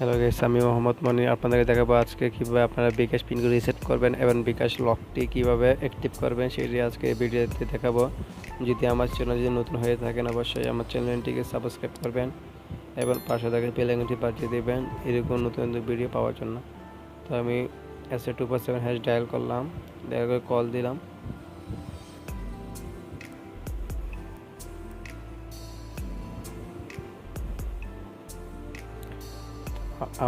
Hello guess আমি মোহাম্মদ মনি আপনাদেরকে দেখাবো আজকে কীভাবে আপনারা বিকাশ পিনকে রিসেট করবেন এবং বিকাশ লকটি কীভাবে অ্যাক্টিভ করবেন সেটি আজকে ভিডিওতে দেখাবো। যদি আমার চ্যানেল যদি নতুন হয়ে থাকেন, অবশ্যই আমার চ্যানেলটিকে সাবস্ক্রাইব করবেন এবং পাশে থাকা বেলাইকনটি বাজিয়ে দেবেন এরকম নতুন নতুন ভিডিও পাওয়ার জন্য। তো আমি S two four seven hash dial করলাম, দেখা করে কল দিলাম।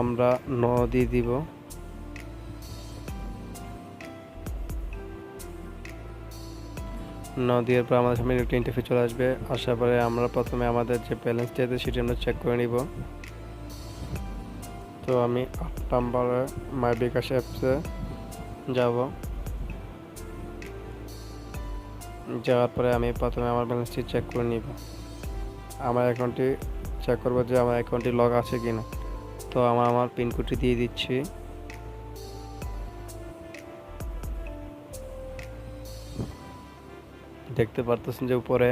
আমরা নদী দিব। নদীর পর আমাদের সামনে একটা ইন্টারফেস চলে আসবে। আসার পরে আমরা প্রথমে আমাদের যে ব্যালেন্সটি আছে সেটি আমরা চেক করে নিব। তো আমি আট নাম্বারে মাই বিকাশ অ্যাপসে যাব। যাওয়ার পরে আমি প্রথমে আমার ব্যালেন্সটি চেক করে নিব। আমার অ্যাকাউন্টটি চেক করব যে আমার অ্যাকাউন্টটি লগ আছে কি না তো আমার আমার পিনকোডটি দিয়ে দিচ্ছি। দেখতে পারতেছেন যে উপরে,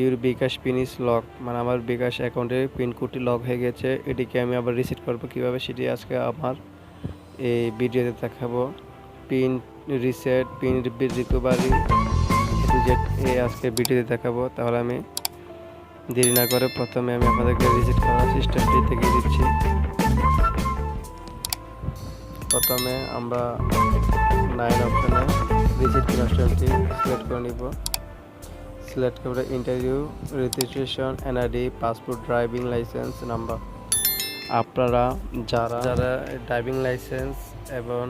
your bKash PIN is lock মানে আমার বিকাশ অ্যাকাউন্টের পিনকোডটি লক হয়ে গেছে। এটিকে আমি আবার রিসেট করব কীভাবে? সেটি আজকে আমার এই ভিডিওতে দেখাবো। পিন রিসেট পিন রিকভারি জেড এই আজকে ভিডিওতে দেখাবো। তাহলে আমি দেরি না করে প্রথমে আমি আপনাদেরকে রিসেট করার সিস্টেমটি দেখিয়ে দিচ্ছি। প্রথমে আমরা নাইন অপশনে রিসেট কনস্টেন্টটি সিলেক্ট করে নিব। সিলেক্ট করে interview registration NID passport driving licence number আপনারা যারা যারা ড্রাইভিং লাইসেন্স এবং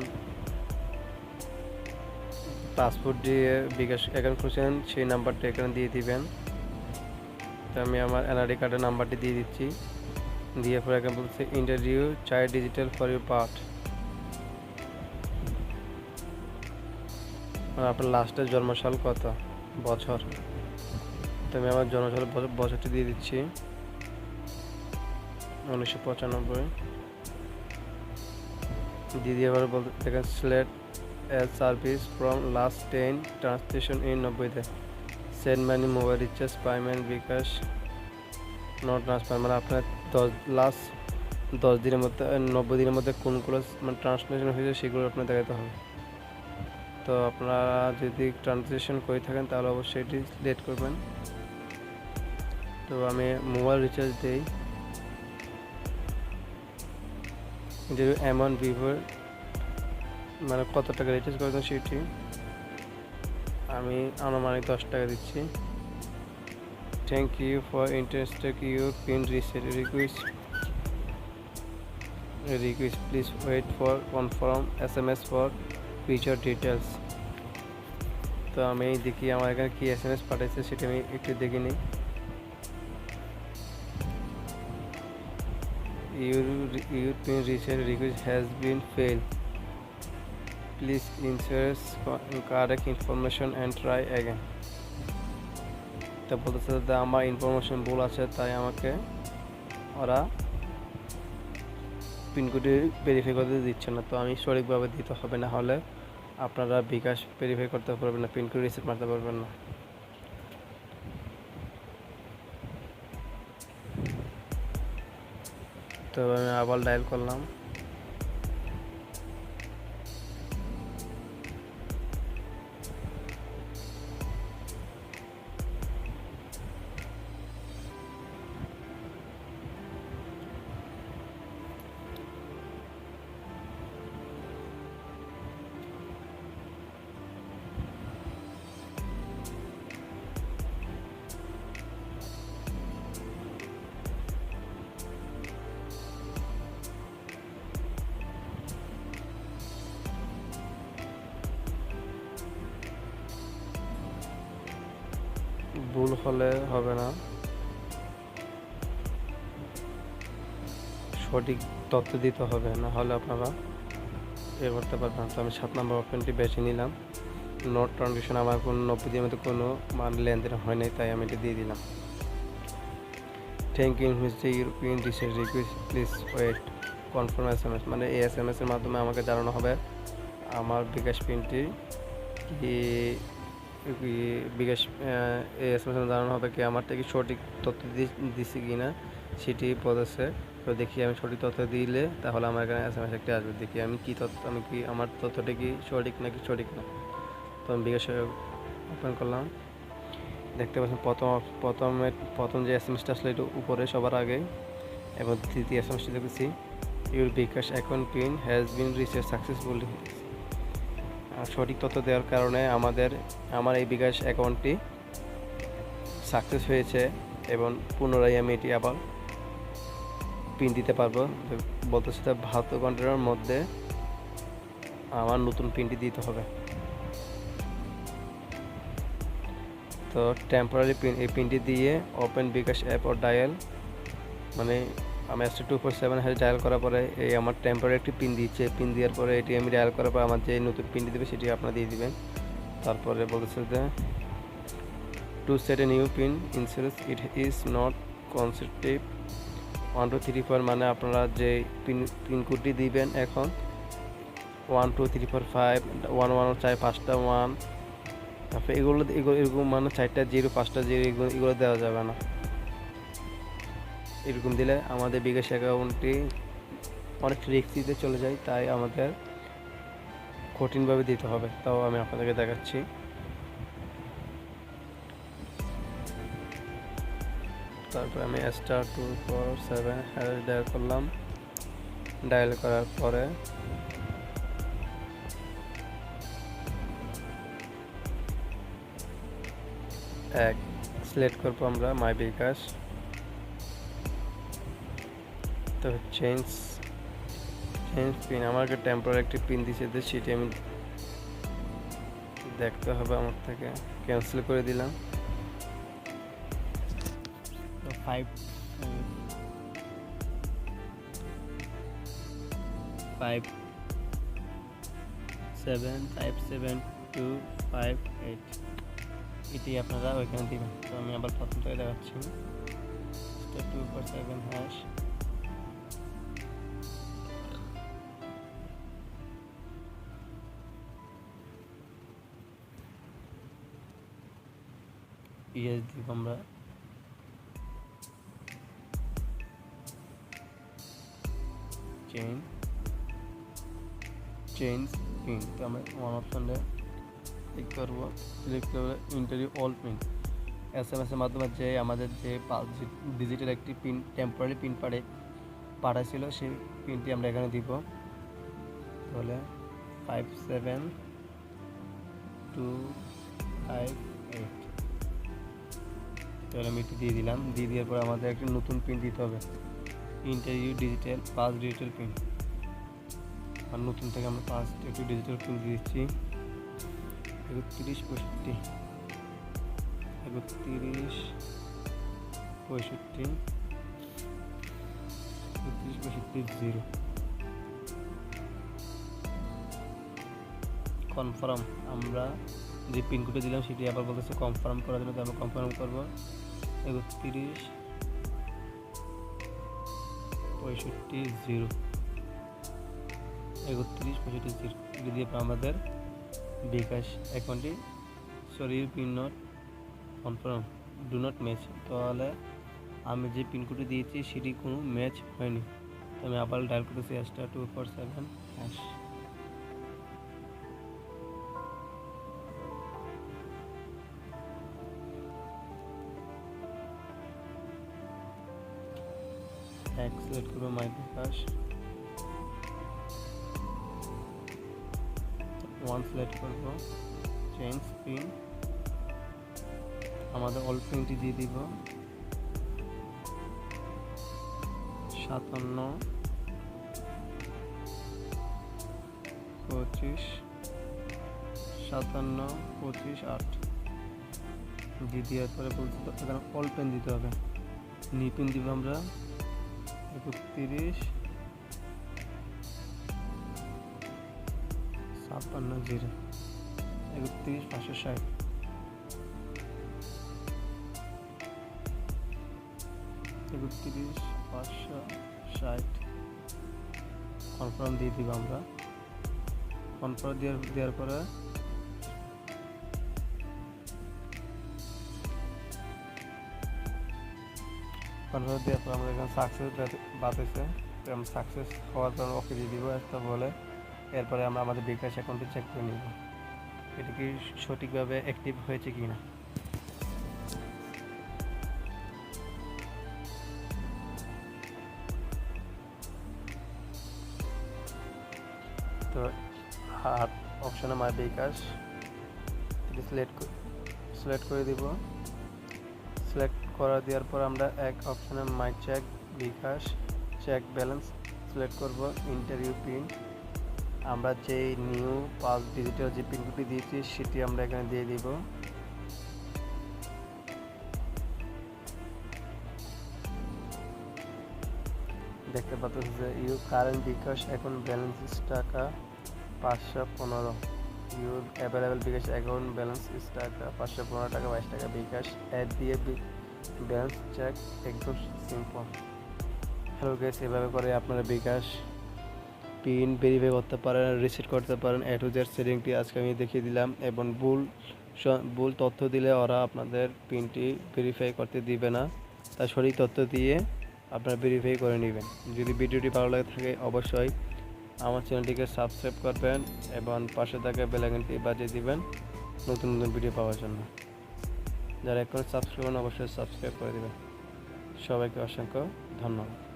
পাসপোর্ট দিয়ে বিকাশ অ্যাকাউন্ট খুলছেন, সেই নাম্বারটা এখানে দিয়ে দিবেন। তো আমি আমার এনআরডি কার্ডের নাম্বারটি দিয়ে দিচ্ছি। দিয়ে পরে এখানে বলছে ইন্টারভিউ চাই ডিজিটাল ফর ইউ পার্ট আপনার লাস্টের জন্মসাল কত? বছর। তো আমি আমার জন্মসাল বছর- বছরটি দিয়ে দিচ্ছি। উনিশশো পঁচানব্বই। দিয়ে এবার বলতে দেখেন select as service from last ten translation in নব্বইতে। Send money mobile recharge payment bKash. Not transfer মানে আপনার দশ লাস্ট দশ দিনের মধ্যে, নব্বই দিনের মধ্যে কোনগুলো মানে ট্রান্সলেশন হয়েছে সেগুলো আপনার দেখাতে হবে। তো আপনারা যদি ট্রান্সলেশন করে থাকেন, তাহলে অবশ্যই এটি সিলেক্ট করবেন। তো আমি মোবাইল রিচার্জ দিই। যে অ্যামাউন্ট ভিভোর মানে কত টাকা রিচার্জ করবেন সেটি আমি আনুমানিক দশ টাকা দিচ্ছি। Thank you for interested your PIN reset request request please wait for confirm S M feature details তো আমি দেখি আমার এখানে কি এস এম এস পাঠাইছে সেটা আমি একটু দেখে নিই। Your PIN reset request has been fail please insert correct information and try again তা বলতেছে যে আমার ইনফরমেশন ভুল আছে, তাই আমাকে ওরা পিনকোডে ভেরিফাই করতে দিচ্ছে না। তো আমি সঠিকভাবে দিতে হবে, না হলে আপনারা বিকাশ ভেরিফাই করতে পারবেন না পিনকোড রিসেট মারতে পারবেন না। তো আমি আবার ডায়াল করলাম। ভুল হলে হবে না। সঠিক তথ্য দিতে হবে, না হলে আপনারা এ করতে পারবেন তো আমি সাত নম্বর অপশনটি বেছে নিলাম। নোট ট্রানজেকশন আমার কোনো নব্বই মধ্যে কোনো মান লেনদেন হয় নাই, তাই আমি এটা দিয়ে দিলাম। Thank you mister European reset request please wait confirm S M S মানে এই এস এম এসের মাধ্যমে আমাকে জানানো হবে। আমার বিকাশ পিনটি কি বিকাশ এস এম জানানো হবে কি আমার থেকে সঠিক তথ্য দিছি কি না সেটি বলেছে তো দেখি আমি সঠিক তথ্য দিলে তাহলে আমার এখানে এস এম এস একটি আসবে। দেখি আমি কী তথ্য, আমি কি, আমার তথ্যটা কি সঠিক নাকি সঠিক না। তো আমি বিকাশে ওপেন করলাম। দেখতে পাচ্ছেন প্রথম, প্রথমে, প্রথম যে এস এম এসটা আসলে একটু উপরে সবার আগে এবং দ্বিতীয় এস এম এসটি দেখেছি your bKash account PIN has been recharge successfully সঠিক তথ্য দেওয়ার কারণে আমাদের, আমার এই বিকাশ অ্যাকাউন্টটি সাকসেস হয়েছে এবং পুনরায় আমি এটি আবার পিন দিতে পারব। বলতেছে যে বাহাত্তর ঘণ্টার মধ্যে আমার নতুন পিনটি দিতে হবে। তো টেম্পোরারি পিন এই পিনটি দিয়ে ওপেন বিকাশ অ্যাপ ও ডায়াল মানে আমি এসটা two four seven hash dial করার পরে এই আমার টেম্পোরারি একটি পিন দিচ্ছে। পিন দেওয়ার পরে এটি আমি ডায়াল করার পর আমার যে নতুন পিনটি দেবে সেটি আপনারা দিয়ে দিবেন। তারপরে বলতেছে যে to set a new PIN insurance it is not consecutive one two three four মানে আপনারা যে পিন পিনকোডটি দিবেন এখন one two three four five one one চাই পাঁচটা ওয়ান তারপরে এগুলো এগুলো, এরকম মানে চারটা, জিরো, পাঁচটা, জিরো, এগুলো এগুলো দেওয়া যাবে না। এরকম দিলে আমাদের বিকাশ অ্যাকাউন্টটি অনেক রিক্সিতে চলে যায়, তাই আমাদের কঠিনভাবে দিতে হবে, তাও আমি আপনাদেরকে দেখাচ্ছি। তারপরে আমি star two four seven hash dial করলাম। ডায়াল করার পরে এক সিলেক্ট করব আমরা মাই বিকাশ। তো চেঞ্জ চেঞ্জ পিন আমাকে টেম্পোরারি একটি পিন দিয়েছে যে সেটি আমি দেখতে হবে আমার থেকে। ক্যান্সেল করে দিলাম। তো five five seven five seven two five eight এটি আপনারা ওইখানে দিবেন। তো আমি আবার প্রথম থেকে দেখাচ্ছি টু ফোর সেভেন হ্যাশ ইএস দিব আমরা। চেইন চেঞ্জ পিন তো আমরা ওয়ান অপশানে ক্লিক করব। সিলেক্ট করব interview old pin S M S এর মাধ্যমে যে আমাদের যে ডিজিটাল একটি পিন টেম্পোরারি পিন পাড়ে পাঠাইছিল সেই পিনটি আমরা এখানে দিব। তাহলে ফাইভ সেভেন টু ফাইভ তাহলে আমি এটি দিয়ে দিলাম। দিয়ে দেওয়ার পর আমাদের একটা নতুন পিন দিতে হবে। ইন্টারভিউ ডিজিটাল পাঁচ ডিজিটাল পিন আর নতুন থেকে আমরা পাঁচ একটু ডিজিটাল পিন দিয়ে দিচ্ছি। একত্রিশ পঁয়ষট্টি। একত্রিশ পঁয়ষট্টি। একত্রিশ পঁয়ষট্টি জিরো কনফার্ম আমরা যে পিনকোডে দিলাম সেটি আবার বলতেছে কনফার্ম করার জন্য, তো আমরা কনফার্ম করব। একত্রিশ, পঁয়ষট্টি জিরো একত্রিশ, পঁয়ষট্টি জিরো এটি দিয়ে আমাদের বিকাশ অ্যাকাউন্টটি sorry pin not confirm do not match তাহলে আমি যে পিনকোডটি দিয়েছি সেটি কোনো ম্যাচ হয়নি। তো আমি আবার ডায়াল করতেছি star two four seven hash select করব মাই বিকাশ ওয়ান সিলেক্ট করব। চেঞ্জ পিন আমাদের অল পিনটি দিয়ে দিব। সাতান্ন। পঁচিশ। সাতান্ন, পঁচিশ, আট। দিয়ে দেওয়ার পরে বলতে এখানে অল পেন দিতে হবে। নি পিন দিব আমরা। একত্রিশ, ছাপ্পান্ন, জিরো। একত্রিশ, পাঁচশো ষাট। একত্রিশ, পাঁচশো ষাট। কনফার্ম দিয়ে দিব আমরা। কনফার্ম দেওয়ার দেওয়ার পরে কনফার্ম দেওয়ার পর আমরা এখানে সাকসেস বাতাইছে সাকসেস হওয়ার পর ওকে দিয়ে দিব একটা বলে, এরপরে আমরা আমাদের বিকাশ অ্যাকাউন্টে চেক করে নিব। এটা কি সঠিকভাবে অ্যাক্টিভ হয়েছে কি না তো হাত অপশানে মাই বিকাশ এটি সিলেক্ট সিলেক্ট করে দিব। সিলেক্ট করা দেওয়ার পর আমরা এক অপশনে my check bKash check balance select করব ইন্টারভিউ পিন আমরা যে নিউ পাঁচ ডিজিটাল যে পিনগুলি দিয়েছি, সেটি আমরা এখানে দিয়ে দিব। দেখতে পাচ্ছি যে ইউ কারেন্ট বিকাশ, এখন ব্যালেন্স টাকা, পাঁচশো পনেরো। You available bKash account balance টাকা, পাঁচশো পনেরো টাকা, বাইশ টাকা বিকাশ। অ্যাড দিয়ে ব্যালেন্স চেক একদম সিম্পল হ্যালো গেস এভাবে করে আপনারা বিকাশ পিন ভেরিফাই করতে পারেন রিসিট করতে পারেন এ টু জেড সেটিংটি আজকে আমি দেখিয়ে দিলাম এবং ভুল ভুল তথ্য দিলে ওরা আপনাদের পিনটি ভেরিফাই করতে দিবে না। তাই সঠিক তথ্য দিয়ে আপনারা ভেরিফাই করে নেবেন। যদি ভিডিওটি ভালো লাগে থাকে, অবশ্যই আমার চ্যানেলটিকে সাবস্ক্রাইব করবেন এবং পাশে থাকা বেলাইকনটি বাজিয়ে দিবেন নতুন নতুন ভিডিও পাওয়ার জন্য। যারা এখন সাবস্ক্রাইব অবশ্যই সাবস্ক্রাইব করে দেবেন। সবাইকে অসংখ্য ধন্যবাদ।